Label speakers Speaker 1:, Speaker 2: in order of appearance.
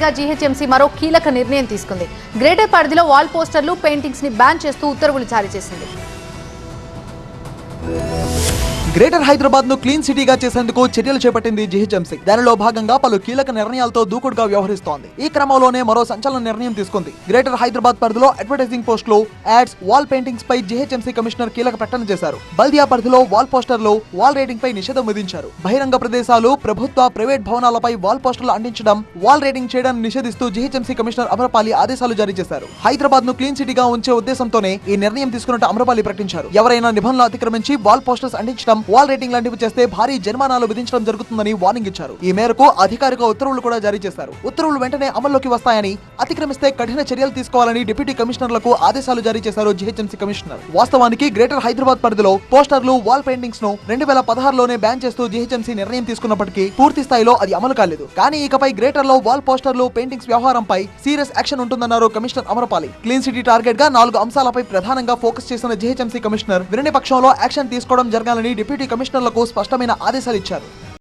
Speaker 1: GHMC మరో కీలక నిర్ణయం తీసుకుంది. గ్రేటర్ పరిధిలో వాల్ పోస్టర్లు పెయింటింగ్స్ని బ్యాన్ చేస్తూ ఉత్తర్వులు జారీ చేసింది.
Speaker 2: గ్రేటర్ హైదరాబాద్ను క్లీన్ సిటీగా చేసేందుకు చర్యలు చేపట్టింది జీహెచ్ఎంసీ. దానిలో భాగంగా పలు కీలక నిర్ణయాలతో దూకుడుగా వ్యవహరిస్తోంది. ఈ క్రమంలోనే మరో సంచలన నిర్ణయం తీసుకుంది. గ్రేటర్ హైదరాబాద్ పరిధిలో advertising posts ads wall paintings పై జీహెచ్ఎంసీ కమిషనర్ కీలక ప్రకటన చేశారు. బల్దియా పరిధిలో వాల్ పోస్టర్లు వాల్ రేటింగ్ పై నిషేధం విధించారు. బహిరంగ ప్రదేశాలు ప్రభుత్వ ప్రైవేట్ భవనాలపై వాల్ పోస్టర్లు అంటించడం వాల్ రేటింగ్ చేయడాన్ని నిషేధిస్తూ జీహెచ్ఎంసీ కమిషనర్ అమరపాలి ఆదేశాలు జారీ చేశారు. హైదరాబాద్ను క్లీన్ సిటీగా ఉంచే ఉద్దేశంతోనే ఈ నిర్ణయం తీసుకున్నట్టు అమరపాలి ప్రకటించారు. ఎవరైనా నిబంధనలు అతిక్రమించి వాల్ పోస్టర్స్ అంటించడం వాల్ రేటింగ్ లాంటివి చేస్తే భారీ జరిమానాలు విధించడం జరుగుతుందని వార్నింగ్ ఇచ్చారు. ఈ మేరకు అధికారిక ఉత్తర్వులు కూడా జారీ చేశారు. ఉత్తర్వులు వెంటనే అమల్లోకి వస్తాయని అతిక్రమిస్తే కఠిన చర్యలు తీసుకోవాలని డిప్యూటీ కమిషనర్లకు ఆదేశాలు జారీ చేశారు జీహెచ్ఎంసీ కమిషనర్. వాస్తవానికి గ్రేటర్ హైదరాబాద్ పరిధిలో పోస్టర్లు వాల్ పెయింటింగ్స్ను రెండు వేల పదహారులోనే బ్యాన్ చేస్తూ జీహెచ్ఎంసీ నిర్ణయం తీసుకున్నప్పటికీ పూర్తి స్థాయిలో అది అమలు కాలేదు. కానీ ఇకపై గ్రేటర్లో వాల్ పోస్టర్లు పెయింటింగ్స్ వ్యవహారంపై సీరియస్ యాక్షన్ ఉంటుందన్నారు కమిషనర్ అమరపాలి. క్లీన్ సిటీ టార్గెట్గా నాలుగు అంశాలపై ప్రధానంగా ఫోకస్ చేసిన జీహెచ్ఎంసీ కమిషనర్ వినని పక్షంలో యాక్షన్ తీసుకోవడం జరగాలని డిప్యూటీ కమిషనర్లకు స్పష్టమైన ఆదేశాలు ఇచ్చారు.